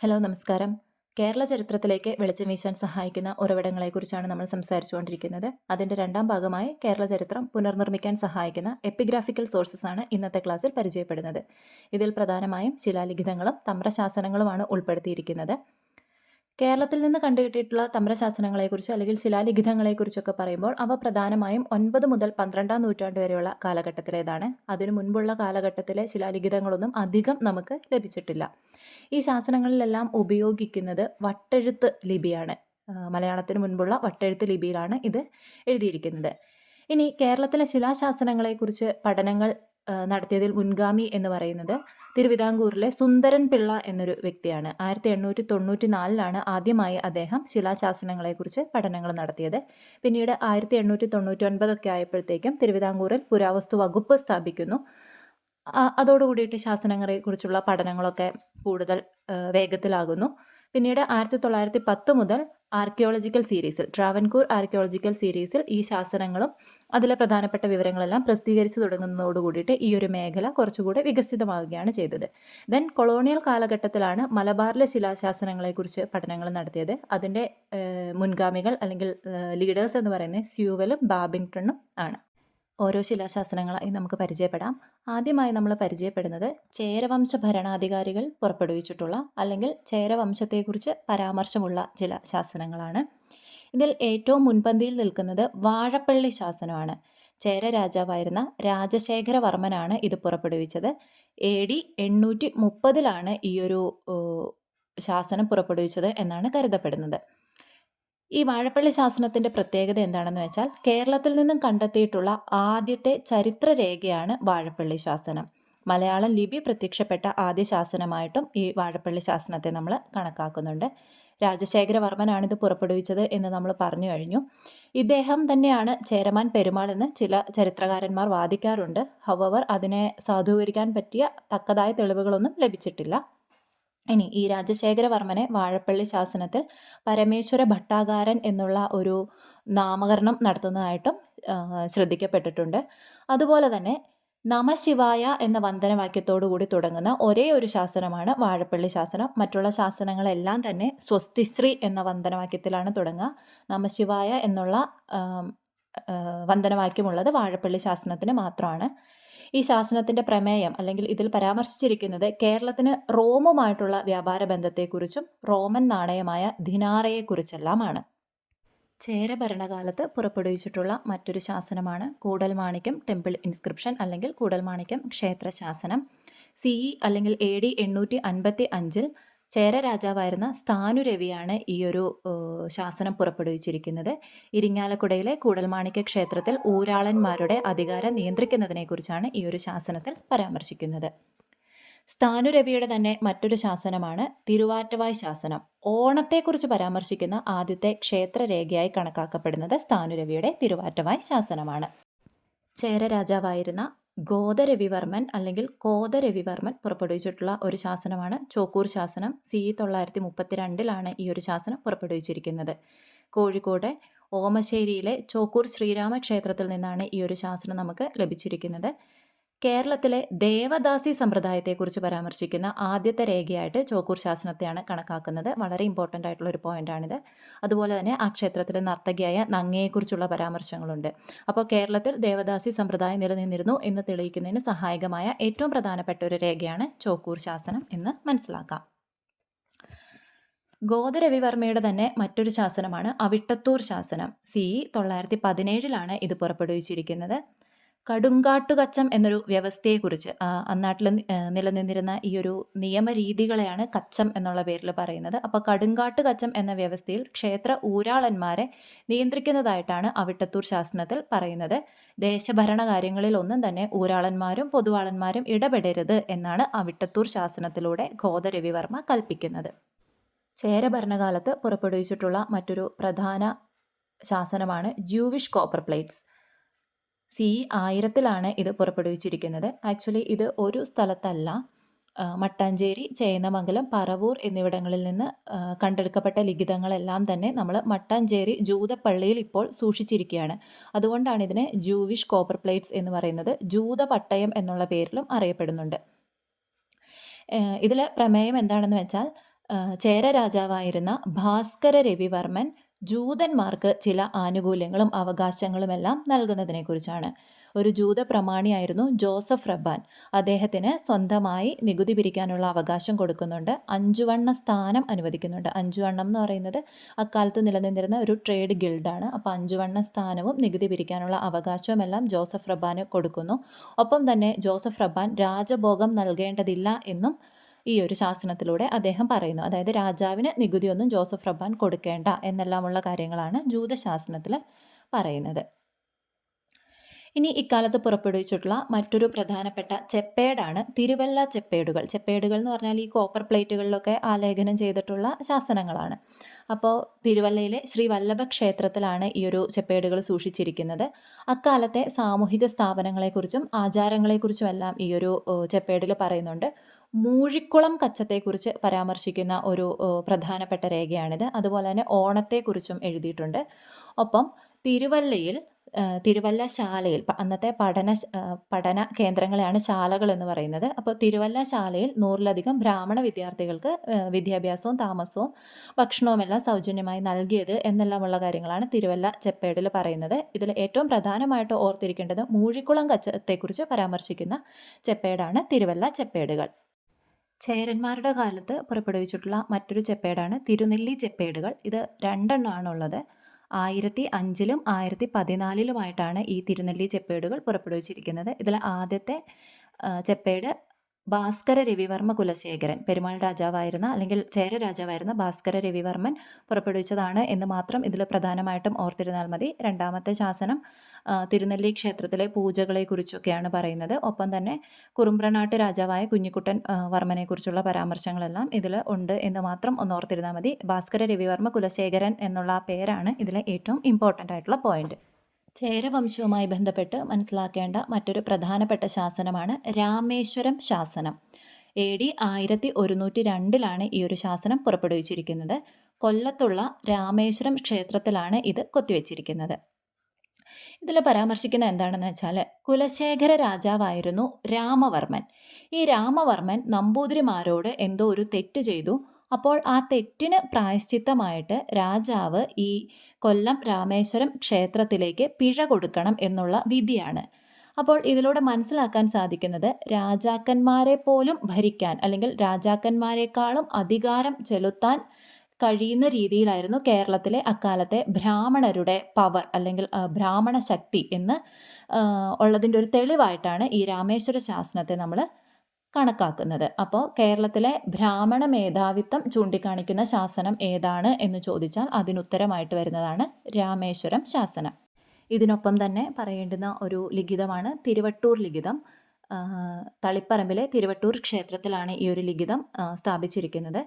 Hello നമസ്കാരം. കേരള ചരിത്രത്തിലേക്ക് വെളിച്ചം വീശാൻ സഹായിക്കുന്ന ഉറവിടങ്ങളെക്കുറിച്ചാണ് നമ്മൾ സംസാരിച്ചുകൊണ്ടിരിക്കുന്നത്. അതിന്റെ രണ്ടാം ഭാഗമായി കേരള ചരിത്രം പുനർനിർമ്മിക്കാൻ സഹായിക്കുന്ന എപ്പിഗ്രാഫിക്കൽ സോഴ്സസ് ആണ് ഇന്നത്തെ ക്ലാസ്സിൽ പരിചയപ്പെടുന്നത്. ഇതിൽ പ്രധാനമായും ശിലാലിഖിതങ്ങളും തമ്രശാസനങ്ങളുമാണ് ഉൾപ്പെടുത്തിയിരിക്കുന്നത്. കേരളത്തിൽ നിന്ന് കണ്ടുകിട്ടിയിട്ടുള്ള തമ്രശാസനങ്ങളെക്കുറിച്ചോ അല്ലെങ്കിൽ ശിലാലിഖിതങ്ങളെക്കുറിച്ചൊക്കെ പറയുമ്പോൾ അവ പ്രധാനമായും ഒൻപത് മുതൽ പന്ത്രണ്ടാം നൂറ്റാണ്ട് വരെയുള്ള കാലഘട്ടത്തിലേതാണ്. അതിനു മുൻപുള്ള കാലഘട്ടത്തിലെ ശിലാലിഖിതങ്ങളൊന്നും അധികം നമുക്ക് ലഭിച്ചിട്ടില്ല. ഈ ശാസനങ്ങളിലെല്ലാം ഉപയോഗിക്കുന്നത് വട്ടെഴുത്ത് ലിപിയാണ്. മലയാളത്തിന് മുൻപുള്ള വട്ടെഴുത്ത് ലിപിയിലാണ് ഇത് എഴുതിയിരിക്കുന്നത്. ഇനി കേരളത്തിലെ ശിലാശാസനങ്ങളെക്കുറിച്ച് പഠനങ്ങൾ നടത്തിയതിൽ മുൻഗാമി എന്ന് പറയുന്നത് തിരുവിതാംകൂറിലെ സുന്ദരൻ പിള്ള എന്നൊരു വ്യക്തിയാണ്. ആയിരത്തി എണ്ണൂറ്റി തൊണ്ണൂറ്റി നാലിലാണ് ആദ്യമായി അദ്ദേഹം ശിലാശാസനങ്ങളെക്കുറിച്ച് പഠനങ്ങൾ നടത്തിയത്. പിന്നീട് ആയിരത്തി എണ്ണൂറ്റി തൊണ്ണൂറ്റി ഒൻപതൊക്കെ ആയപ്പോഴത്തേക്കും തിരുവിതാംകൂറിൽ പുരാവസ്തു വകുപ്പ് സ്ഥാപിക്കുന്നു. അതോടുകൂടിയിട്ട് ശാസനങ്ങളെക്കുറിച്ചുള്ള പഠനങ്ങളൊക്കെ കൂടുതൽ വേഗത്തിലാകുന്നു. പിന്നീട് ആയിരത്തി തൊള്ളായിരത്തി പത്ത് മുതൽ ആർക്കിയോളജിക്കൽ സീരീസിൽ ട്രാവൻകൂർ ആർക്കിയോളജിക്കൽ സീരീസിൽ ഈ ശാസനങ്ങളും അതിലെ പ്രധാനപ്പെട്ട വിവരങ്ങളെല്ലാം പ്രസിദ്ധീകരിച്ചു തുടങ്ങുന്നതോടുകൂടിയിട്ട് ഈ ഒരു മേഖല കുറച്ചുകൂടെ വികസിതമാവുകയാണ് ചെയ്തത്. ദെൻ കൊളോണിയൽ കാലഘട്ടത്തിലാണ് മലബാറിലെ ശിലാശാസനങ്ങളെക്കുറിച്ച് പഠനങ്ങൾ നടത്തിയത്. അതിന്റെ മുൻഗാമികൾ അല്ലെങ്കിൽ ലീഡേഴ്സ് എന്ന് പറയുന്നത് സ്യൂവലും ബാബിങ്ടണും ആണ്. ഓരോ ശിലാശാസനങ്ങളായി നമുക്ക് പരിചയപ്പെടാം. ആദ്യമായി നമ്മൾ പരിചയപ്പെടുന്നത് ചേരവംശ ഭരണാധികാരികൾ പുറപ്പെടുവിച്ചിട്ടുള്ള അല്ലെങ്കിൽ ചേരവംശത്തെക്കുറിച്ച് പരാമർശമുള്ള ചില ശാസനങ്ങളാണ് ഇതിൽ ഏറ്റവും മുൻപന്തിയിൽ നിൽക്കുന്നത് വാഴപ്പള്ളി ശാസനമാണ്. ചേര രാജാവായിരുന്ന രാജശേഖരവർമ്മനാണ് ഇത് പുറപ്പെടുവിച്ചത്. എ ഡി എണ്ണൂറ്റി മുപ്പതിലാണ് ഈ ഒരു ശാസനം പുറപ്പെടുവിച്ചത് എന്നാണ് കരുതപ്പെടുന്നത്. ഈ വാഴപ്പള്ളി ശാസനത്തിന്റെ പ്രത്യേകത എന്താണെന്ന് വെച്ചാൽ കേരളത്തിൽ നിന്നും കണ്ടെത്തിയിട്ടുള്ള ആദ്യത്തെ ചരിത്ര രേഖയാണ് വാഴപ്പള്ളി ശാസനം. മലയാളം ലിപി പ്രത്യക്ഷപ്പെട്ട ആദ്യ ശാസനമായിട്ടും ഈ വാഴപ്പള്ളി ശാസനത്തെ നമ്മൾ കണക്കാക്കുന്നുണ്ട്. രാജശേഖരവർമ്മനാണ് ഇത് പുറപ്പെടുവിച്ചത് എന്ന് നമ്മൾ പറഞ്ഞു കഴിഞ്ഞു. ഇദ്ദേഹം തന്നെയാണ് ചേരമാൻ പെരുമാൾ എന്ന് ചില ചരിത്രകാരന്മാർ വാദിക്കാറുണ്ട്. ഹവവർ അതിനെ സാധൂകരിക്കാൻ പറ്റിയ തക്കതായ തെളിവുകളൊന്നും ലഭിച്ചിട്ടില്ല. ഇനി ഈ രാജശേഖരവർമ്മനെ വാഴപ്പള്ളി ശാസനത്തിൽ പരമേശ്വര ഭട്ടാകാരൻ എന്നുള്ള ഒരു നാമകരണം നടത്തുന്നതായിട്ടും ശ്രദ്ധിക്കപ്പെട്ടിട്ടുണ്ട്. അതുപോലെ തന്നെ നമശിവായ എന്ന വന്ദനവാക്യത്തോടു കൂടി തുടങ്ങുന്ന ഒരേ ഒരു ശാസനമാണ് വാഴപ്പള്ളി ശാസനം. മറ്റുള്ള ശാസനങ്ങളെല്ലാം തന്നെ സ്വസ്തിശ്രീ എന്ന വന്ദനവാക്യത്തിലാണ് തുടങ്ങുക. നമശിവായ എന്നുള്ള വന്ദനവാക്യമുള്ളത് വാഴപ്പള്ളി ശാസനത്തിന് മാത്രമാണ്. ഈ ശാസനത്തിന്റെ പ്രമേയം അല്ലെങ്കിൽ ഇതിൽ പരാമർശിച്ചിരിക്കുന്നത് കേരളത്തിന് റോമുമായിട്ടുള്ള വ്യാപാര ബന്ധത്തെക്കുറിച്ചും റോമൻ നാണയമായ ധിനാറയെക്കുറിച്ചെല്ലാമാണ് ചേര ഭരണകാലത്ത് പുറപ്പെടുവിച്ചിട്ടുള്ള മറ്റൊരു ശാസനമാണ് കൂടൽമാണിക്യം ടെമ്പിൾ ഇൻസ്ക്രിപ്ഷൻ അല്ലെങ്കിൽ കൂടൽമാണിക്യം ക്ഷേത്ര ശാസനം സി ഇ അല്ലെങ്കിൽ എ ഡി എണ്ണൂറ്റി അൻപത്തി അഞ്ചിൽ ചേര രാജാവായിരുന്ന സ്ഥാനുരവിയാണ് ഈ ഒരു ശാസനം പുറപ്പെടുവിച്ചിരിക്കുന്നത്. ഇരിങ്ങാലക്കുടയിലെ കൂടൽമാണിക്യ ക്ഷേത്രത്തിൽ ഊരാളന്മാരുടെ അധികാരം നിയന്ത്രിക്കുന്നതിനെക്കുറിച്ചാണ് ഈ ഒരു ശാസനത്തിൽ പരാമർശിക്കുന്നത്. സ്ഥാനുരവിയുടെ തന്നെ മറ്റൊരു ശാസനമാണ് തിരുവാറ്റവായ് ശാസനം. ഓണത്തെക്കുറിച്ച് പരാമർശിക്കുന്ന ആദ്യത്തെ ക്ഷേത്രരേഖയായി കണക്കാക്കപ്പെടുന്നത് സ്ഥാനുരവിയുടെ തിരുവാറ്റവായ് ശാസനമാണ്. ചേര രാജാവായിരുന്ന ഗോദരവിവർമ്മൻ അല്ലെങ്കിൽ കോതരവിവർമ്മൻ പുറപ്പെടുവിച്ചിട്ടുള്ള ഒരു ശാസനമാണ് ചോക്കൂർ ശാസനം. സി തൊള്ളായിരത്തി മുപ്പത്തിരണ്ടിലാണ് ഈ ഒരു ശാസനം പുറപ്പെടുവിച്ചിരിക്കുന്നത്. കോഴിക്കോട് ഓമശ്ശേരിയിലെ ചോക്കൂർ ശ്രീരാമക്ഷേത്രത്തിൽ നിന്നാണ് ഈ ഒരു ശാസനം നമുക്ക് ലഭിച്ചിരിക്കുന്നത്. കേരളത്തിലെ ദേവദാസി സമ്പ്രദായത്തെക്കുറിച്ച് പരാമർശിക്കുന്ന ആദ്യത്തെ രേഖയായിട്ട് ചോക്കൂർ ശാസനത്തെയാണ് കണക്കാക്കുന്നത്. വളരെ ഇമ്പോർട്ടന്റ് ആയിട്ടുള്ള ഒരു പോയിന്റാണിത് അതുപോലെ തന്നെ ആ ക്ഷേത്രത്തിലെ നർത്തകിയായ നങ്ങയെക്കുറിച്ചുള്ള പരാമർശങ്ങളുണ്ട്. അപ്പോൾ കേരളത്തിൽ ദേവദാസി സമ്പ്രദായം നിലനിന്നിരുന്നു എന്ന് തെളിയിക്കുന്നതിന് സഹായകമായ ഏറ്റവും പ്രധാനപ്പെട്ട ഒരു രേഖയാണ് ചോക്കൂർ ശാസനം എന്ന് മനസ്സിലാക്കാം. ഗോദരവിവർമ്മയുടെ തന്നെ മറ്റൊരു ശാസനമാണ് അവിട്ടത്തൂർ ശാസനം. സി തൊള്ളായിരത്തി പതിനേഴിലാണ് ഇത് പുറപ്പെടുവിച്ചിരിക്കുന്നത്. കടുങ്കാട്ടുകച്ചം എന്നൊരു വ്യവസ്ഥയെക്കുറിച്ച് അന്നാട്ടിൽ നിലനിന്നിരുന്ന ഈ ഒരു നിയമരീതികളെയാണ് കച്ചം എന്നുള്ള പേരിൽ പറയുന്നത്. അപ്പോൾ കടുങ്കാട്ട് കച്ചം എന്ന വ്യവസ്ഥയിൽ ക്ഷേത്ര ഊരാളന്മാരെ നിയന്ത്രിക്കുന്നതായിട്ടാണ് അവിട്ടത്തൂർ ശാസനത്തിൽ പറയുന്നത്. ദേശഭരണ കാര്യങ്ങളിൽ ഒന്നും തന്നെ ഊരാളന്മാരും പൊതുവാളന്മാരും ഇടപെടരുത് എന്നാണ് അവിട്ടത്തൂർ ശാസനത്തിലൂടെ ഗോദരവിവർമ്മ കൽപ്പിക്കുന്നത്. ചേര ഭരണകാലത്ത് പുറപ്പെടുവിച്ചിട്ടുള്ള മറ്റൊരു പ്രധാന ശാസനമാണ് ജൂവിഷ് കോപ്പർ പ്ലേറ്റ്സ്. സി ആയിരത്തിലാണ് ഇത് പുറപ്പെടുവിച്ചിരിക്കുന്നത്. ആക്ച്വലി ഇത് ഒരു സ്ഥലത്തല്ല. മട്ടാഞ്ചേരി ചേന്നമംഗലം പറവൂർ എന്നിവിടങ്ങളിൽ നിന്ന് കണ്ടെടുക്കപ്പെട്ട ലിഖിതങ്ങളെല്ലാം തന്നെ നമ്മൾ മട്ടാഞ്ചേരി ജൂതപ്പള്ളിയിൽ ഇപ്പോൾ സൂക്ഷിച്ചിരിക്കുകയാണ്. അതുകൊണ്ടാണ് ഇതിനെ ജൂവിഷ് കോപ്പർ പ്ലേറ്റ്സ് എന്ന് പറയുന്നത്. ജൂത പട്ടയം എന്നുള്ള പേരിലും അറിയപ്പെടുന്നുണ്ട്. ഇതിലെ പ്രമേയം എന്താണെന്ന് വെച്ചാൽ ചേര രാജാവായിരുന്ന ഭാസ്കര രവിവർമ്മൻ ജൂതന്മാർക്ക് ചില ആനുകൂല്യങ്ങളും അവകാശങ്ങളുമെല്ലാം നൽകുന്നതിനെക്കുറിച്ചാണ്. ഒരു ജൂത പ്രമാണിയായിരുന്നു ജോസഫ് റബ്ബാൻ. അദ്ദേഹത്തിന് സ്വന്തമായി നികുതി പിരിക്കാനുള്ള അവകാശം കൊടുക്കുന്നുണ്ട്. അഞ്ചുവണ്ണ സ്ഥാനം അനുവദിക്കുന്നുണ്ട്. അഞ്ചുവണ്ണം എന്ന് പറയുന്നത് അക്കാലത്ത് നിലനിന്നിരുന്ന ഒരു ട്രേഡ് ഗിൽഡാണ്. അപ്പോൾ അഞ്ചുവണ്ണ സ്ഥാനവും നികുതി പിരിക്കാനുള്ള അവകാശവുമെല്ലാം ജോസഫ് റബ്ബാന് കൊടുക്കുന്നു. ഒപ്പം തന്നെ ജോസഫ് റബ്ബാൻ രാജഭോഗം നൽകേണ്ടതില്ല എന്നും ഈ ഒരു ശാസനത്തിലൂടെ അദ്ദേഹം പറയുന്നു. അതായത് രാജാവിന് നികുതിയൊന്നും ജോസഫ് റബ്ബാൻ കൊടുക്കേണ്ട എന്നെല്ലാമുള്ള കാര്യങ്ങളാണ് ജൂതശാസനത്തിൽ പറയുന്നത്. ഇനി ഇക്കാലത്ത് പുറപ്പെടുവിച്ചിട്ടുള്ള മറ്റൊരു പ്രധാനപ്പെട്ട ചെപ്പേടാണ് തിരുവല്ല ചെപ്പേടുകൾ. ചെപ്പേടുകൾ എന്ന് പറഞ്ഞാൽ ഈ കോപ്പർ പ്ലേറ്റുകളിലൊക്കെ ആലേഖനം ചെയ്തിട്ടുള്ള ശാസനങ്ങളാണ്. അപ്പോൾ തിരുവല്ലയിലെ ശ്രീ വല്ലഭ ക്ഷേത്രത്തിലാണ് ഈ ഒരു ചെപ്പേടുകൾ സൂക്ഷിച്ചിരിക്കുന്നത്. അക്കാലത്തെ സാമൂഹിക സ്ഥാപനങ്ങളെക്കുറിച്ചും ആചാരങ്ങളെക്കുറിച്ചും എല്ലാം ഈ ഒരു ചെപ്പേടിൽ പറയുന്നുണ്ട്. മൂഴിക്കുളം കച്ചത്തെക്കുറിച്ച് പരാമർശിക്കുന്ന ഒരു പ്രധാനപ്പെട്ട രേഖയാണിത്. അതുപോലെ തന്നെ ഓണത്തെക്കുറിച്ചും എഴുതിയിട്ടുണ്ട്. ഒപ്പം തിരുവല്ലയിൽ തിരുവല്ല ശാലയിൽ അന്നത്തെ പഠന പഠന കേന്ദ്രങ്ങളെയാണ് ശാലകൾ എന്ന് പറയുന്നത്. അപ്പോൾ തിരുവല്ല ശാലയിൽ നൂറിലധികം ബ്രാഹ്മണ വിദ്യാർത്ഥികൾക്ക് വിദ്യാഭ്യാസവും താമസവും ഭക്ഷണവും എല്ലാം സൗജന്യമായി നൽകിയത് എന്നെല്ലാമുള്ള കാര്യങ്ങളാണ് തിരുവല്ല ചെപ്പേടിൽ പറയുന്നത്. ഇതിൽ ഏറ്റവും പ്രധാനമായിട്ട് ഓർത്തിരിക്കേണ്ടത് മൂഴിക്കുളം കച്ചത്തെക്കുറിച്ച് പരാമർശിക്കുന്ന ചെപ്പേടാണ് തിരുവല്ല ചെപ്പേടുകൾ. ചേരന്മാരുടെ കാലത്ത് പുറപ്പെടുവിച്ചിട്ടുള്ള മറ്റൊരു ചെപ്പേടാണ് തിരുനെല്ലി ചെപ്പേടുകൾ. ഇത് രണ്ടെണ്ണമാണ് ഉള്ളത് ആയിരത്തി അഞ്ചിലും ആയിരത്തി പതിനാലിലുമായിട്ടാണ് ഈ തിരുനെല്ലി ചെപ്പേടുകൾ പുറപ്പെടുവിച്ചിരിക്കുന്നത്. ഇതിൽ ആദ്യത്തെ ചെപ്പേട് ഭാസ്കര രവിവർമ്മ കുലശേഖരൻ. പെരുമാൾ രാജാവായിരുന്ന അല്ലെങ്കിൽ ചേര രാജാവായിരുന്ന ഭാസ്കര രവിവർമ്മൻ പുറപ്പെടുവിച്ചതാണ് എന്ന് മാത്രം ഇതിൽ പ്രധാനമായിട്ടും ഓർത്തിരുന്നാൽ മതി. രണ്ടാമത്തെ ശാസനം തിരുനെല്ലി ക്ഷേത്രത്തിലെ പൂജകളെക്കുറിച്ചൊക്കെയാണ് പറയുന്നത്. ഒപ്പം തന്നെ കുറുമ്പ്രനാട്ട് രാജാവായ കുഞ്ഞിക്കുട്ടൻ വർമ്മനെ വർമ്മനെക്കുറിച്ചുള്ള പരാമർശങ്ങളെല്ലാം ഇതിൽ ഉണ്ട് എന്ന് മാത്രം ഒന്ന് ഓർത്തിരുന്നാൽ മതി. ഭാസ്കര രവിവർമ്മ കുലശേഖരൻ എന്നുള്ള പേരാണ് ഇതിലെ ഏറ്റവും ഇമ്പോർട്ടന്റ് ആയിട്ടുള്ള പോയിന്റ് ചേരവംശവുമായി ബന്ധപ്പെട്ട് മനസ്സിലാക്കേണ്ട മറ്റൊരു പ്രധാനപ്പെട്ട ശാസനമാണ് രാമേശ്വരം ശാസനം. എ ഡി ആയിരത്തി ഒരുന്നൂറ്റി രണ്ടിലാണ് ഈ ഒരു ശാസനം പുറപ്പെടുവിച്ചിരിക്കുന്നത്. കൊല്ലത്തുള്ള രാമേശ്വരം ക്ഷേത്രത്തിലാണ് ഇത് കൊത്തിവെച്ചിരിക്കുന്നത്. ഇതിൽ പരാമർശിക്കുന്ന എന്താണെന്ന് വെച്ചാൽ കുലശേഖര രാജാവായിരുന്നു രാമവർമ്മൻ. ഈ രാമവർമ്മൻ നമ്പൂതിരിമാരോട് എന്തോ ഒരു തെറ്റ് ചെയ്തു. അപ്പോൾ ആ തെറ്റിന് പ്രായശ്ചിത്തമായിട്ട് രാജാവ് ഈ കൊല്ലം രാമേശ്വരം ക്ഷേത്രത്തിലേക്ക് പിഴ കൊടുക്കണം എന്നുള്ള വിധിയാണ്. അപ്പോൾ ഇതിലൂടെ മനസ്സിലാക്കാൻ സാധിക്കുന്നത് രാജാക്കന്മാരെ പോലും ഭരിക്കാൻ അല്ലെങ്കിൽ രാജാക്കന്മാരെക്കാളും അധികാരം ചെലുത്താൻ കഴിയുന്ന രീതിയിലായിരുന്നു കേരളത്തിലെ അക്കാലത്തെ ബ്രാഹ്മണരുടെ പവർ അല്ലെങ്കിൽ ബ്രാഹ്മണ ശക്തി എന്ന് ഉള്ളതിന്റെ ഒരു തെളിവായിട്ടാണ് ഈ രാമേശ്വര ശാസനത്തെ നമ്മൾ കണക്കാക്കുന്നത്. അപ്പോൾ കേരളത്തിലെ ബ്രാഹ്മണ മേധാവിത്വം ചൂണ്ടിക്കാണിക്കുന്ന ശാസനം ഏതാണ് എന്ന് ചോദിച്ചാൽ അതിനുത്തരമായിട്ട് വരുന്നതാണ് രാമേശ്വരം ശാസനം. ഇതിനൊപ്പം തന്നെ പറയേണ്ടുന്ന ഒരു ലിഖിതമാണ് തിരുവട്ടൂർ ലിഖിതം. തളിപ്പറമ്പിലെ തിരുവട്ടൂർ ക്ഷേത്രത്തിലാണ് ഈ ഒരു ലിഖിതം സ്ഥാപിച്ചിരിക്കുന്നത്.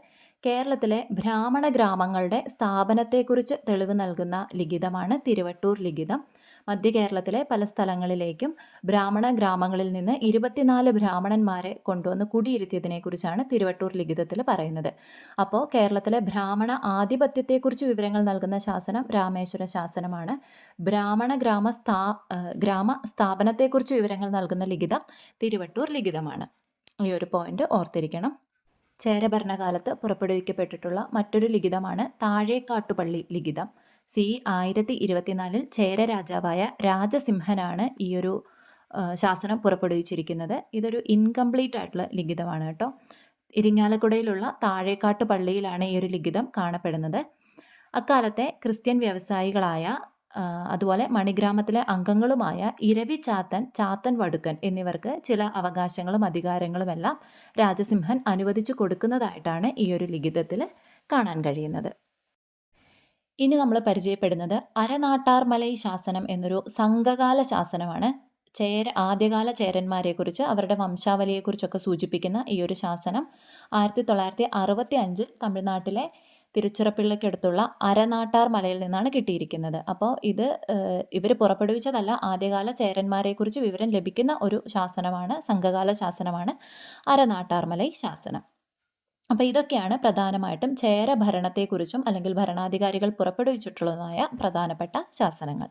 കേരളത്തിലെ ബ്രാഹ്മണ ഗ്രാമങ്ങളുടെ സ്ഥാപനത്തെക്കുറിച്ച് തെളിവ് നൽകുന്ന ലിഖിതമാണ് തിരുവട്ടൂർ ലിഖിതം. മധ്യ കേരളത്തിലെ പല സ്ഥലങ്ങളിലേക്കും ബ്രാഹ്മണ ഗ്രാമങ്ങളിൽ നിന്ന് ഇരുപത്തിനാല് ബ്രാഹ്മണന്മാരെ കൊണ്ടുവന്ന് കുടിയിരുത്തിയതിനെക്കുറിച്ചാണ് തിരുവട്ടൂർ ലിഖിതത്തിൽ പറയുന്നത്. അപ്പോൾ കേരളത്തിലെ ബ്രാഹ്മണ ആധിപത്യത്തെക്കുറിച്ച് വിവരങ്ങൾ നൽകുന്ന ശാസനം രാമേശ്വര ശാസനമാണ്. ബ്രാഹ്മണ ഗ്രാമ സ്ഥാ ഗ്രാമ സ്ഥാപനത്തെക്കുറിച്ച് വിവരങ്ങൾ നൽകുന്ന ലിഖിതം തിരുവട്ടൂർ ലിഖിതമാണ്. ഈ ഒരു പോയിന്റ് ഓർത്തിരിക്കണം. ചേര ഭരണകാലത്ത് പുറപ്പെടുവിക്കപ്പെട്ടിട്ടുള്ള മറ്റൊരു ലിഖിതമാണ് താഴേക്കാട്ടുപള്ളി ലിഖിതം. സി ആയിരത്തി ഇരുപത്തിനാലിൽ ചേര രാജാവായ രാജസിംഹനാണ് ഈ ഒരു ശാസനം പുറപ്പെടുവിച്ചിരിക്കുന്നത്. ഇതൊരു ഇൻകംപ്ലീറ്റ് ആയിട്ടുള്ള ലിഖിതമാണ് കേട്ടോ. ഇരിങ്ങാലക്കുടയിലുള്ള താഴേക്കാട്ട് പള്ളിയിലാണ് ഈ ഒരു ലിഖിതം കാണപ്പെടുന്നത്. അക്കാലത്തെ ക്രിസ്ത്യൻ വ്യവസായികളായ അതുപോലെ മണിഗ്രാമത്തിലെ അംഗങ്ങളുമായ ഇരവി ചാത്തൻ ചാത്തൻ വടുക്കൻ എന്നിവർക്ക് ചില അവകാശങ്ങളും അധികാരങ്ങളുമെല്ലാം രാജസിംഹൻ അനുവദിച്ചു കൊടുക്കുന്നതായിട്ടാണ് ഈ ഒരു ലിഖിതത്തിൽ കാണാൻ കഴിയുന്നത്. ഇനി നമ്മൾ പരിചയപ്പെടുന്നത് അരനാട്ടാർമലൈ ശാസനം എന്നൊരു സംഘകാല ശാസനമാണ്. ചേര ആദ്യകാല ചേരന്മാരെക്കുറിച്ച് അവരുടെ വംശാവലിയെക്കുറിച്ചൊക്കെ സൂചിപ്പിക്കുന്ന ഈ ഒരു ശാസനം ആയിരത്തി തൊള്ളായിരത്തി അറുപത്തി അഞ്ചിൽ തമിഴ്നാട്ടിലെ തിരുച്ചിറപ്പിള്ളക്കടുത്തുള്ള അരനാട്ടാർ മലയിൽ നിന്നാണ് കിട്ടിയിരിക്കുന്നത്. അപ്പോൾ ഇത് ഇവർ പുറപ്പെടുവിച്ചതല്ല ആദ്യകാല ചേരന്മാരെക്കുറിച്ച് വിവരം ലഭിക്കുന്ന ഒരു ശാസനമാണ് സംഘകാല ശാസനമാണ് അരനാട്ടാർമലൈ ശാസനം. അപ്പോൾ ഇതൊക്കെയാണ് പ്രധാനമായിട്ടും ചേര ഭരണത്തെക്കുറിച്ചും അല്ലെങ്കിൽ ഭരണാധികാരികൾ പുറപ്പെടുവിച്ചിട്ടുള്ളതുമായ പ്രധാനപ്പെട്ട ശാസനങ്ങൾ.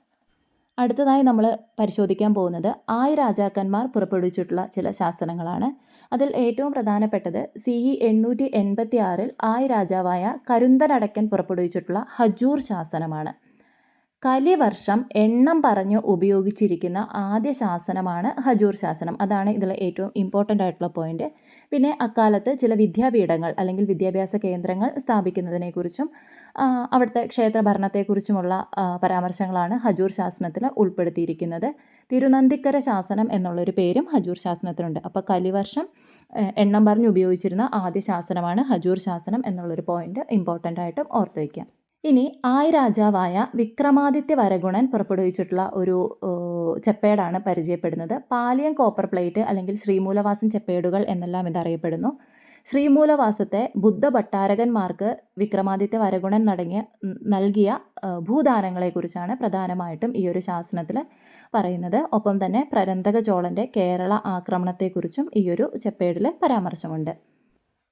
അടുത്തതായി നമ്മൾ പരിശോധിക്കാൻ പോകുന്നത് ആയ രാജാക്കന്മാർ പുറപ്പെടുവിച്ചിട്ടുള്ള ചില ശാസനങ്ങളാണ്. അതിൽ ഏറ്റവും പ്രധാനപ്പെട്ടത് സി ഇ എണ്ണൂറ്റി എൺപത്തി ആറിൽ ആയ് രാജാവായ കരുന്തനടക്കൻ പുറപ്പെടുവിച്ചിട്ടുള്ള ഹജൂർ ശാസനമാണ്. കലിവർഷം എണ്ണം പറഞ്ഞ് ഉപയോഗിച്ചിരിക്കുന്ന ആദ്യ ശാസനമാണ് ഹജൂർ ശാസനം. അതാണ് ഇതിലെ ഏറ്റവും ഇമ്പോർട്ടന്റ് ആയിട്ടുള്ള പോയിന്റ് പിന്നെ അക്കാലത്ത് ചില വിദ്യാപീഠങ്ങൾ അല്ലെങ്കിൽ വിദ്യാഭ്യാസ കേന്ദ്രങ്ങൾ സ്ഥാപിക്കുന്നതിനെക്കുറിച്ചും അവിടുത്തെ ക്ഷേത്ര ഭരണത്തെക്കുറിച്ചുമുള്ള പരാമർശങ്ങളാണ് ഹജൂർ ശാസനത്തിൽ ഉൾപ്പെടുത്തിയിരിക്കുന്നത്. തിരുനന്ദിക്കര ശാസനം എന്നുള്ളൊരു പേരും ഹജൂർ ശാസനത്തിനുണ്ട് അപ്പോൾ കലിവർഷം എണ്ണം പറഞ്ഞ് ഉപയോഗിച്ചിരുന്ന ആദ്യ ശാസനമാണ് ഹജൂർ ശാസനം എന്നുള്ളൊരു പോയിന്റ് ഇമ്പോർട്ടന്റ് ആയിട്ടും ഓർത്ത് വയ്ക്കാം ഇനി ആയി രാജാവായ വിക്രമാദിത്യ വരഗുണൻ പുറപ്പെടുവിച്ചിട്ടുള്ള ഒരു ചെപ്പേടാണ് പരിചയപ്പെടുന്നത്. പാലിയം കോപ്പർ പ്ലേറ്റ് അല്ലെങ്കിൽ ശ്രീമൂലവാസം ചെപ്പേടുകൾ എന്നെല്ലാം ഇതറിയപ്പെടുന്നു. ശ്രീമൂലവാസത്തെ ബുദ്ധ ഭട്ടാരകന്മാർക്ക് വിക്രമാദിത്യ വരഗുണൻ നടങ്ങിയ നൽകിയ ഭൂദാനങ്ങളെക്കുറിച്ചാണ് പ്രധാനമായിട്ടും ഈ ഒരു ശാസനത്തിൽ പറയുന്നത്. ഒപ്പം തന്നെ പ്രരന്തക ചോളന്റെ കേരള ആക്രമണത്തെക്കുറിച്ചും ഈ ഒരു ചെപ്പേടിൽ പരാമർശമുണ്ട്.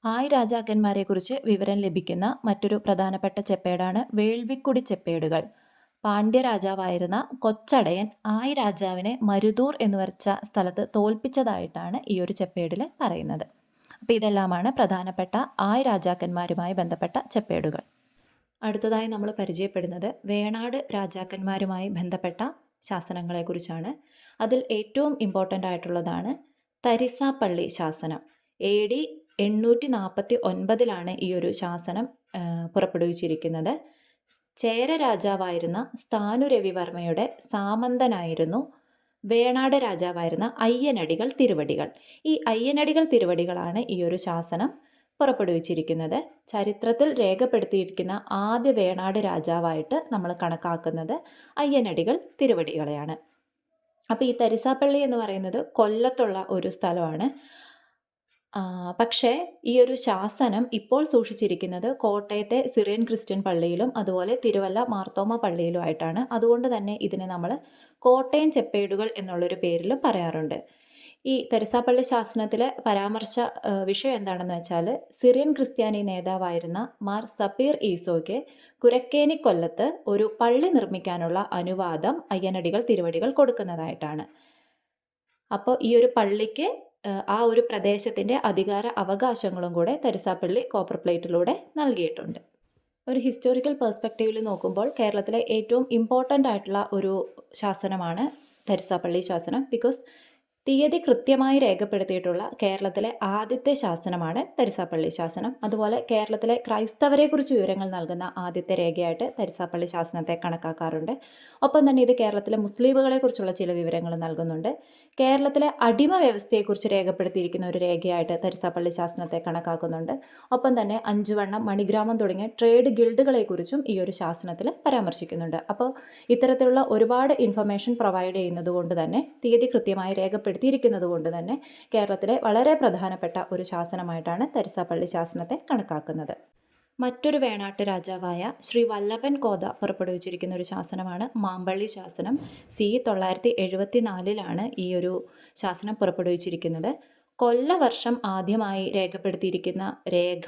ആയ് രാജാക്കന്മാരെക്കുറിച്ച് വിവരം ലഭിക്കുന്ന മറ്റൊരു പ്രധാനപ്പെട്ട ചെപ്പേടാണ് വേൾവിക്കുടി ചെപ്പേടുകൾ. പാണ്ഡ്യ രാജാവായിരുന്ന കൊച്ചടയൻ ആയ് രാജാവിനെ മരുതൂർ എന്ന് വരച്ച സ്ഥലത്ത് തോൽപ്പിച്ചതായിട്ടാണ് ഈ ഒരു ചെപ്പേടിൽ പറയുന്നത്. അപ്പോൾ ഇതെല്ലാമാണ് പ്രധാനപ്പെട്ട ആയ് രാജാക്കന്മാരുമായി ബന്ധപ്പെട്ട ചെപ്പേടുകൾ. അടുത്തതായി നമ്മൾ പരിചയപ്പെടുന്നത് വേണാട് രാജാക്കന്മാരുമായി ബന്ധപ്പെട്ട ശാസനങ്ങളെക്കുറിച്ചാണ്. അതിൽ ഏറ്റവും ഇമ്പോർട്ടന്റ് ആയിട്ടുള്ളതാണ് തരിസാപ്പള്ളി ശാസനം. എ ഡി എണ്ണൂറ്റി നാൽപ്പത്തി ഒൻപതിലാണ് ഈ ഒരു ശാസനം പുറപ്പെടുവിച്ചിരിക്കുന്നത്. ചേര രാജാവായിരുന്ന സ്ഥാനു രവിവർമ്മയുടെ സാമന്തനായിരുന്നു വേണാട് രാജാവായിരുന്ന അയ്യനടികൾ തിരുവടികൾ. ഈ അയ്യനടികൾ തിരുവടികളാണ് ഈ ഒരു ശാസനം പുറപ്പെടുവിച്ചിരിക്കുന്നത്. ചരിത്രത്തിൽ രേഖപ്പെടുത്തിയിരിക്കുന്ന ആദ്യ വേണാട് രാജാവായിട്ട് നമ്മൾ കണക്കാക്കുന്നത് അയ്യനടികൾ തിരുവടികളെയാണ്. അപ്പോൾ ഈ തരിസാപ്പള്ളി എന്ന് പറയുന്നത് കൊല്ലത്തുള്ള ഒരു സ്ഥലമാണ്. പക്ഷേ ഈ ഒരു ശാസനം ഇപ്പോൾ സൂക്ഷിച്ചിരിക്കുന്നത് കോട്ടയത്തെ സിറിയൻ ക്രിസ്ത്യൻ പള്ളിയിലും അതുപോലെ തിരുവല്ല മാർത്തോമ പള്ളിയിലുമായിട്ടാണ്. അതുകൊണ്ട് തന്നെ ഇതിനെ നമ്മൾ കോട്ടയം ചെപ്പേടുകൾ എന്നുള്ളൊരു പേരിലും പറയാറുണ്ട്. ഈ തെരസാപ്പള്ളി ശാസനത്തിലെ പരാമർശ വിഷയം എന്താണെന്ന് വെച്ചാൽ സിറിയൻ ക്രിസ്ത്യാനി നേതാവായിരുന്ന മാർ സപ്പീർ ഈസോയ്ക്ക് കുരക്കേനി കൊല്ലത്ത് ഒരു പള്ളി നിർമ്മിക്കാനുള്ള അനുവാദം അയ്യനടികൾ തിരുവടികൾ കൊടുക്കുന്നതായിട്ടാണ്. അപ്പോൾ ഈ ഒരു പള്ളിക്ക് ആ ഒരു പ്രദേശത്തിന്റെ അധികാര അവകാശങ്ങളും കൂടെ തരിസാപ്പള്ളി കോപ്പർ പ്ലേറ്റിലൂടെ നൽകിയിട്ടുണ്ട്. ഒരു ഹിസ്റ്റോറിക്കൽ പെർസ്പെക്റ്റീവിൽ നോക്കുമ്പോൾ കേരളത്തിലെ ഏറ്റവും ഇമ്പോർട്ടന്റ് ആയിട്ടുള്ള ഒരു ശാസനമാണ് തരിസാപ്പള്ളി ശാസനം ബിക്കോസ് തീയതി കൃത്യമായി രേഖപ്പെടുത്തിയിട്ടുള്ള കേരളത്തിലെ ആദ്യത്തെ ശാസനമാണ് തരിസാപ്പള്ളി ശാസനം. അതുപോലെ കേരളത്തിലെ ക്രൈസ്തവരെക്കുറിച്ച് വിവരങ്ങൾ നൽകുന്ന ആദ്യത്തെ രേഖയായിട്ട് തരിസാപ്പള്ളി ശാസനത്തെ കണക്കാക്കാറുണ്ട്. ഒപ്പം തന്നെ ഇത് കേരളത്തിലെ മുസ്ലിമുകളെക്കുറിച്ചുള്ള ചില വിവരങ്ങൾ നൽകുന്നുണ്ട്. കേരളത്തിലെ അടിമ വ്യവസ്ഥയെക്കുറിച്ച് രേഖപ്പെടുത്തിയിരിക്കുന്ന ഒരു രേഖയായിട്ട് തരിസാപ്പള്ളി ശാസനത്തെ കണക്കാക്കുന്നുണ്ട്. ഒപ്പം തന്നെ അഞ്ചുവണ്ണം മണിഗ്രാമം തുടങ്ങിയ ട്രേഡ് ഗിൽഡുകളെക്കുറിച്ചും ഈ ഒരു ശാസനത്തിൽ പരാമർശിക്കുന്നുണ്ട്. അപ്പോൾ ഇത്തരത്തിലുള്ള ഒരുപാട് ഇൻഫർമേഷൻ പ്രൊവൈഡ് ചെയ്യുന്നത് കൊണ്ട് തന്നെ തീയതി കൃത്യമായി രേഖപ്പെടുത്തിയിരിക്കുന്നത് കൊണ്ട് തന്നെ കേരളത്തിലെ വളരെ പ്രധാനപ്പെട്ട ഒരു ശാസനമായിട്ടാണ് തരിസാപ്പള്ളി ശാസനത്തെ കണക്കാക്കുന്നത്. മറ്റൊരു വേണാട്ട് രാജാവായ ശ്രീ വല്ലഭൻ കോത പുറപ്പെടുവിച്ചിരിക്കുന്ന ഒരു ശാസനമാണ് മാമ്പള്ളി ശാസനം. സി തൊള്ളായിരത്തി എഴുപത്തി നാലിലാണ് ഈ ഒരു ശാസനം പുറപ്പെടുവിച്ചിരിക്കുന്നത്. കൊല്ലവർഷം ആദ്യമായി രേഖപ്പെടുത്തിയിരിക്കുന്ന രേഖ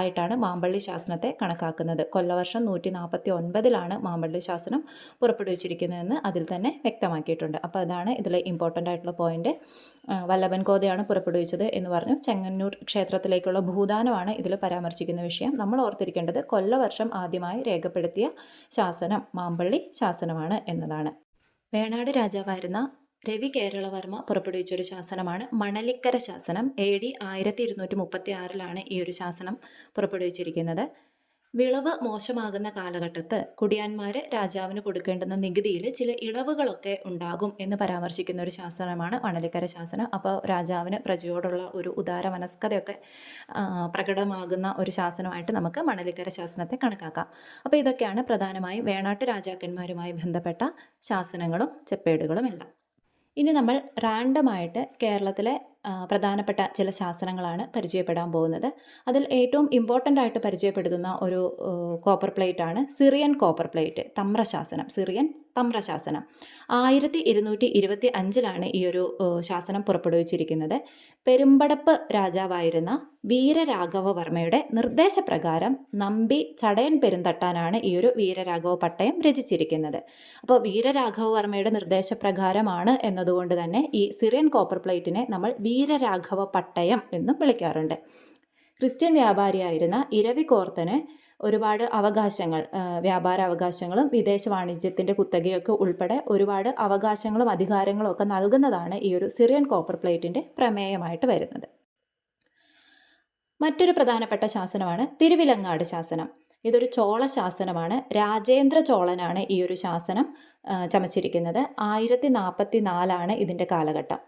ആയിട്ടാണ് മാമ്പള്ളി ശാസനത്തെ കണക്കാക്കുന്നത്. കൊല്ലവർഷം നൂറ്റി നാൽപ്പത്തി ഒൻപതിലാണ് മാമ്പള്ളി ശാസനം പുറപ്പെടുവിച്ചിരിക്കുന്നതെന്ന് അതിൽ തന്നെ വ്യക്തമാക്കിയിട്ടുണ്ട്. അപ്പോൾ അതാണ് ഇതിലെ ഇമ്പോർട്ടന്റ് ആയിട്ടുള്ള പോയിന്റ് വല്ലഭൻ കോതയാണ് പുറപ്പെടുവിച്ചത് എന്ന് പറഞ്ഞു. ചെങ്ങന്നൂർ ക്ഷേത്രത്തിലേക്കുള്ള ഭൂദാനമാണ് ഇതിൽ പരാമർശിക്കുന്ന വിഷയം. നമ്മൾ ഓർത്തിരിക്കേണ്ടത് കൊല്ലവർഷം ആദ്യമായി രേഖപ്പെടുത്തിയ ശാസനം മാമ്പള്ളി ശാസനമാണ് എന്നതാണ്. വേണാട് രാജാവായിരുന്ന രവി കേരളവർമ്മ പുറപ്പെടുവിച്ചൊരു ശാസനമാണ് മണലിക്കര ശാസനം. എ ഡി ആയിരത്തി ഇരുന്നൂറ്റി മുപ്പത്തി ആറിലാണ് ഈ ഒരു ശാസനം പുറപ്പെടുവിച്ചിരിക്കുന്നത്. വിളവ് മോശമാകുന്ന കാലഘട്ടത്ത് കുടിയാന്മാര് രാജാവിന് കൊടുക്കേണ്ടുന്ന നികുതിയിൽ ചില ഇളവുകളൊക്കെ ഉണ്ടാകും എന്ന് പരാമർശിക്കുന്ന ഒരു ശാസനമാണ് മണലിക്കര ശാസനം. അപ്പോൾ രാജാവിന് പ്രജയോടുള്ള ഒരു ഉദാര മനസ്കതയൊക്കെ പ്രകടമാകുന്ന ഒരു ശാസനമായിട്ട് നമുക്ക് മണലിക്കര ശാസനത്തെ കണക്കാക്കാം. അപ്പോൾ ഇതൊക്കെയാണ് പ്രധാനമായും വേണാട്ട് രാജാക്കന്മാരുമായി ബന്ധപ്പെട്ട ശാസനങ്ങളും ചെപ്പേടുകളും എല്ലാം ഇനി നമ്മൾ റാൻഡമായിട്ട് കേരളത്തിലെ പ്രധാനപ്പെട്ട ചില ശാസനങ്ങളാണ് പരിചയപ്പെടാൻ പോകുന്നത്. അതിൽ ഏറ്റവും ഇമ്പോർട്ടന്റ് ആയിട്ട് പരിചയപ്പെടുത്തുന്ന ഒരു കോപ്പർ പ്ലേറ്റ് ആണ് സിറിയൻ കോപ്പർ പ്ലേറ്റ് തമ്രശാസനം സിറിയൻ തമ്രശാസനം. ആയിരത്തി ഇരുന്നൂറ്റി ഇരുപത്തി അഞ്ചിലാണ് ഈ ഒരു ശാസനം പുറപ്പെടുവിച്ചിരിക്കുന്നത്. പെരുമ്പടപ്പ് രാജാവായിരുന്ന വീരരാഘവവർമ്മയുടെ നിർദ്ദേശപ്രകാരം നമ്പി ചടയൻ പെരുന്തട്ടാനാണ് ഈ ഒരു വീരരാഘവ പട്ടയം രചിച്ചിരിക്കുന്നത്. അപ്പോൾ വീരരാഘവവർമ്മയുടെ നിർദ്ദേശപ്രകാരമാണ് എന്നതുകൊണ്ട് തന്നെ ഈ സിറിയൻ കോപ്പർ പ്ലേറ്റിനെ നമ്മൾ വീരരാഘവ പട്ടയം എന്നും വിളിക്കാറുണ്ട്. ക്രിസ്ത്യൻ വ്യാപാരിയായിരുന്ന ഇരവി കോർത്തന് ഒരുപാട് അവകാശങ്ങൾ വ്യാപാര അവകാശങ്ങളും വിദേശ വാണിജ്യത്തിന്റെ കുത്തകയൊക്കെ ഉൾപ്പെടെ ഒരുപാട് അവകാശങ്ങളും അധികാരങ്ങളും ഒക്കെ നൽകുന്നതാണ് ഈ ഒരു സിറിയൻ കോപ്പർ പ്ലേറ്റിന്റെ പ്രമേയമായിട്ട് വരുന്നത്. മറ്റൊരു പ്രധാനപ്പെട്ട ശാസനമാണ് തിരുവിലങ്ങാട് ശാസനം. ഇതൊരു ചോള ശാസനമാണ്. രാജേന്ദ്ര ചോളനാണ് ഈ ഒരു ശാസനം ചമച്ചിരിക്കുന്നത്. ആയിരത്തി നാൽപ്പത്തി നാലാണ് ഇതിന്റെ കാലഘട്ടം.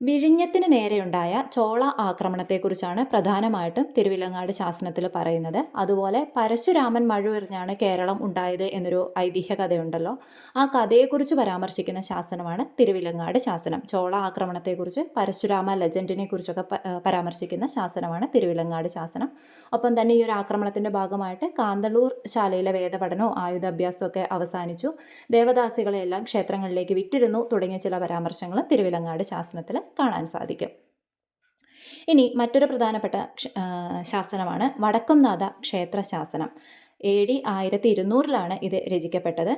വിഴിഞ്ഞത്തിന് നേരെയുണ്ടായ ചോള ആക്രമണത്തെക്കുറിച്ചാണ് പ്രധാനമായിട്ടും തിരുവിലങ്ങാട് ശാസനത്തിൽ പറയുന്നത്. അതുപോലെ പരശുരാമൻ മഴുവെറിഞ്ഞാണ് കേരളം ഉണ്ടായത് എന്നൊരു ഐതിഹ്യ കഥയുണ്ടല്ലോ ആ കഥയെക്കുറിച്ച് പരാമർശിക്കുന്ന ശാസനമാണ് തിരുവിലങ്ങാട് ശാസനം. ചോള ആക്രമണത്തെക്കുറിച്ച് പരശുരാമ ലെജൻഡിനെ കുറിച്ചൊക്കെ പരാമർശിക്കുന്ന ശാസനമാണ് തിരുവിലങ്ങാട് ശാസനം. ഒപ്പം തന്നെ ഈ ഒരു ആക്രമണത്തിന്റെ ഭാഗമായിട്ട് കാന്തളൂർ ശാലയിലെ വേദപഠനവും ആയുധാഭ്യാസവും ഒക്കെ അവസാനിച്ചു. ദേവദാസികളെയെല്ലാം ക്ഷേത്രങ്ങളിലേക്ക് വിറ്റിരുന്നു തുടങ്ങിയ ചില പരാമർശങ്ങളും തിരുവിലങ്ങാട് ശാസനത്തിൽ കാണാൻ സാധിക്കും. ഇനി മറ്റൊരു പ്രധാനപ്പെട്ട ശാസനമാണ് വടക്കുംനാഥ ക്ഷേത്ര ശാസനം. എ ഡി ആയിരത്തി ഇരുന്നൂറിലാണ് ഇത് രചിക്കപ്പെട്ടത്.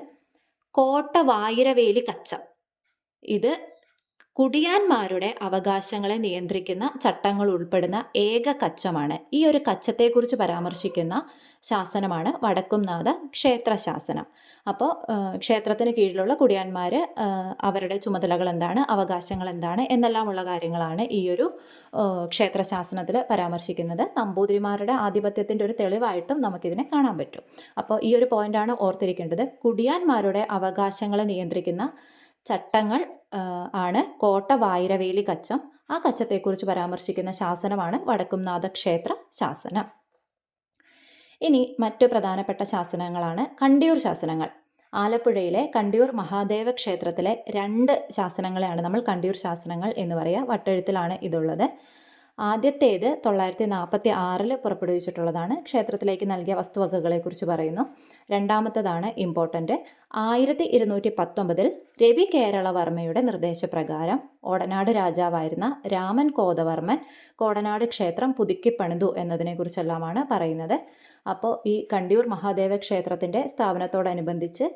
കോട്ട വായിരവേലി കച്ചം. ഇത് കുടിയാന്മാരുടെ അവകാശങ്ങളെ നിയന്ത്രിക്കുന്ന ചട്ടങ്ങൾ ഉൾപ്പെടുന്ന ഏക കച്ചമാണ്. ഈ ഒരു കച്ചത്തെക്കുറിച്ച് പരാമർശിക്കുന്ന ശാസനമാണ് വടക്കുംനാഥ ക്ഷേത്ര ശാസനം അപ്പോൾ ക്ഷേത്രത്തിന് കീഴിലുള്ള കുടിയാന്മാർ അവരുടെ ചുമതലകൾ എന്താണ് അവകാശങ്ങൾ എന്താണ് എന്നെല്ലാമുള്ള കാര്യങ്ങളാണ് ഈ ഒരു ക്ഷേത്ര ശാസനത്തിൽ പരാമർശിക്കുന്നത്. നമ്പൂതിരിമാരുടെ ആധിപത്യത്തിന്റെ ഒരു തെളിവായിട്ടും നമുക്കിതിനെ കാണാൻ പറ്റും. അപ്പോൾ ഈ ഒരു പോയിന്റാണ് ഓർത്തിരിക്കേണ്ടത്. കുടിയാന്മാരുടെ അവകാശങ്ങളെ നിയന്ത്രിക്കുന്ന ചട്ടങ്ങൾ ആണ് കോട്ട വായിരവേലി കച്ചം. ആ കച്ചത്തെക്കുറിച്ച് പരാമർശിക്കുന്ന ശാസനമാണ് വടക്കുംനാഥ ക്ഷേത്ര ശാസനം. ഇനി മറ്റു പ്രധാനപ്പെട്ട ശാസനങ്ങളാണ് കണ്ടിയൂർ ശാസനങ്ങൾ. ആലപ്പുഴയിലെ കണ്ടിയൂർ മഹാദേവ ക്ഷേത്രത്തിലെ രണ്ട് ശാസനങ്ങളെയാണ് നമ്മൾ കണ്ടിയൂർ ശാസനങ്ങൾ എന്ന് പറയുക വട്ടെഴുത്തിലാണ് ഇതുള്ളത്. ആദ്യത്തേത് തൊള്ളായിരത്തി നാൽപ്പത്തി ആറിൽ പുറപ്പെടുവിച്ചിട്ടുള്ളതാണ്. ക്ഷേത്രത്തിലേക്ക് നൽകിയ വസ്തുവകകളെക്കുറിച്ച് പറയുന്നു. രണ്ടാമത്തതാണ് ഇമ്പോർട്ടന്റ് ആയിരത്തി ഇരുന്നൂറ്റി പത്തൊമ്പതിൽ രവി കേരളവർമ്മയുടെ നിർദ്ദേശപ്രകാരം ഓടനാട് രാജാവായിരുന്ന രാമൻ കോതവർമ്മൻ കോടനാട് ക്ഷേത്രം പുതുക്കി പുതുക്കിപ്പണിതു എന്നതിനെക്കുറിച്ചെല്ലാമാണ് പറയുന്നത്. അപ്പോൾ ഈ കണ്ടിയൂർ മഹാദേവ ക്ഷേത്രത്തിന്റെ സ്ഥാപനത്തോടനുബന്ധിച്ച്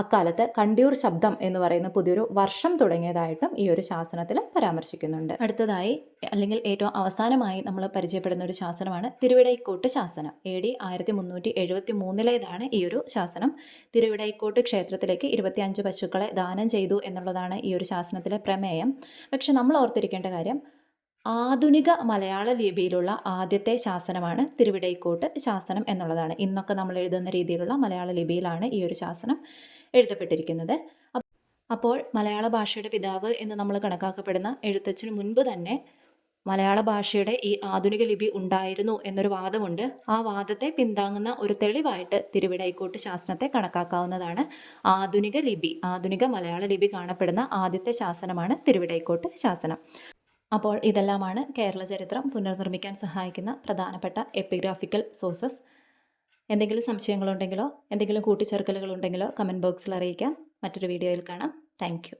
അക്കാലത്ത് കണ്ടിയൂർ ശബ്ദം എന്ന് പറയുന്ന പുതിയൊരു വർഷം തുടങ്ങിയതായിട്ടും ഈ ഒരു ശാസനത്തിൽ പരാമർശിക്കുന്നുണ്ട്. അടുത്തതായി അല്ലെങ്കിൽ ഏറ്റവും അവസാനമായി നമ്മൾ പരിചയപ്പെടുന്ന ഒരു ശാസനമാണ് തിരുവിടൈക്കോട്ട് ശാസനം. എ ഡി ആയിരത്തി മുന്നൂറ്റി എഴുപത്തി മൂന്നിലേതാണ് ഈ ഒരു ശാസനം. തിരുവിടൈക്കോട്ട് ക്ഷേത്രത്തിലേക്ക് ഇരുപത്തിയഞ്ച് പശുക്കളെ ദാനം ചെയ്തു എന്നുള്ളതാണ് ഈ ഒരു ശാസനത്തിലെ പ്രമേയം. പക്ഷെ നമ്മൾ ഓർത്തിരിക്കേണ്ട കാര്യം ആധുനിക മലയാള ലിപിയിലുള്ള ആദ്യത്തെ ശാസനമാണ് തിരുവിടൈക്കോട്ട് ശാസനം എന്നുള്ളതാണ്. ഇന്നൊക്കെ നമ്മൾ എഴുതുന്ന രീതിയിലുള്ള മലയാള ലിപിയിലാണ് ഈ ഒരു ശാസനം എഴുതപ്പെട്ടിരിക്കുന്നത്. അപ്പോൾ മലയാള ഭാഷയുടെ പിതാവ് എന്ന് നമ്മൾ കണക്കാക്കപ്പെടുന്ന എഴുത്തച്ഛന് മുൻപ് തന്നെ മലയാള ഭാഷയുടെ ഈ ആധുനിക ലിപി ഉണ്ടായിരുന്നു എന്നൊരു വാദമുണ്ട്. ആ വാദത്തെ പിന്താങ്ങുന്ന ഒരു തെളിവായിട്ട് തിരുവിടൈക്കോട്ട് ശാസനത്തെ കണക്കാക്കാവുന്നതാണ്. ആധുനിക ലിപി ആധുനിക മലയാള ലിപി കാണപ്പെടുന്ന ആദ്യത്തെ ശാസനമാണ് തിരുവിടൈക്കോട്ട് ശാസനം. അപ്പോൾ ഇതെല്ലാമാണ് കേരള ചരിത്രം പുനർനിർമ്മിക്കാൻ സഹായിക്കുന്ന പ്രധാനപ്പെട്ട എപ്പിഗ്രാഫിക്കൽ സോഴ്സസ് എന്തെങ്കിലും സംശയങ്ങളുണ്ടെങ്കിലോ എന്തെങ്കിലും കൂട്ടിച്ചേർക്കലുകളുണ്ടെങ്കിലോ കമന്റ് ബോക്സിൽ അറിയിക്കാം. മറ്റൊരു വീഡിയോയിൽ കാണാം. താങ്ക്